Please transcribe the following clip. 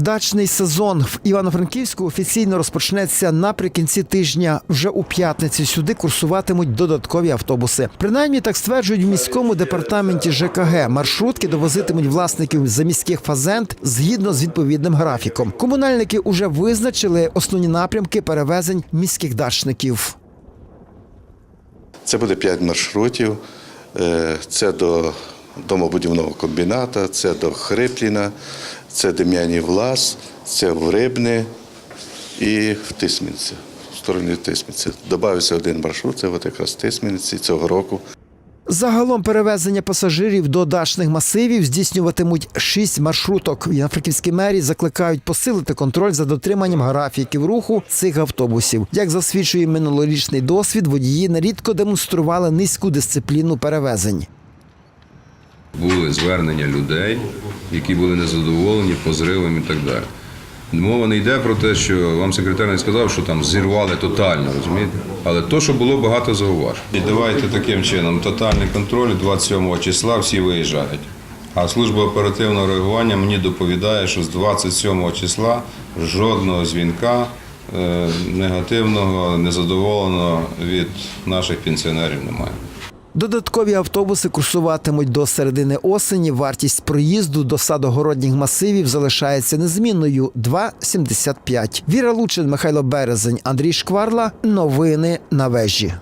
Дачний сезон в Івано-Франківську офіційно розпочнеться наприкінці тижня. Вже у п'ятницю сюди курсуватимуть додаткові автобуси. Принаймні так стверджують в міському департаменті ЖКГ. Маршрутки довозитимуть власників заміських фазенд згідно з відповідним графіком. Комунальники уже визначили основні напрямки перевезень міських дачників. Це буде 5 маршрутів. Е, Це до домобудівного комбіната, це до Хрипліна, це Дем'янів Влас, це в Рибне і в Тисмінці, в стороні Тисмінці. Добавився один маршрут, це от якраз Тисмінці цього року. Загалом перевезення пасажирів до дачних масивів здійснюватимуть шість маршруток. В Івано-Франківській мерії закликають посилити контроль за дотриманням графіків руху цих автобусів. Як засвідчує минулорічний досвід, водії нерідко демонстрували низьку дисципліну перевезень. були звернення людей, які були незадоволені позривом і так далі. Мова не йде про те, що вам секретар не сказав, що там зірвали тотально, розумієте? Але то, що було багато зауважень. І давайте таким чином, тотальний контроль 27 числа всі виїжджають. А служба оперативного реагування мені доповідає, що з 27 числа жодного дзвінка е, негативного, незадоволеного від наших пенсіонерів немає. Додаткові автобуси курсуватимуть до середини осені. Вартість проїзду до садогородніх масивів залишається незмінною 2,75. Віра Лучин, Михайло Березень, Андрій Шкварла. Новини на вежі.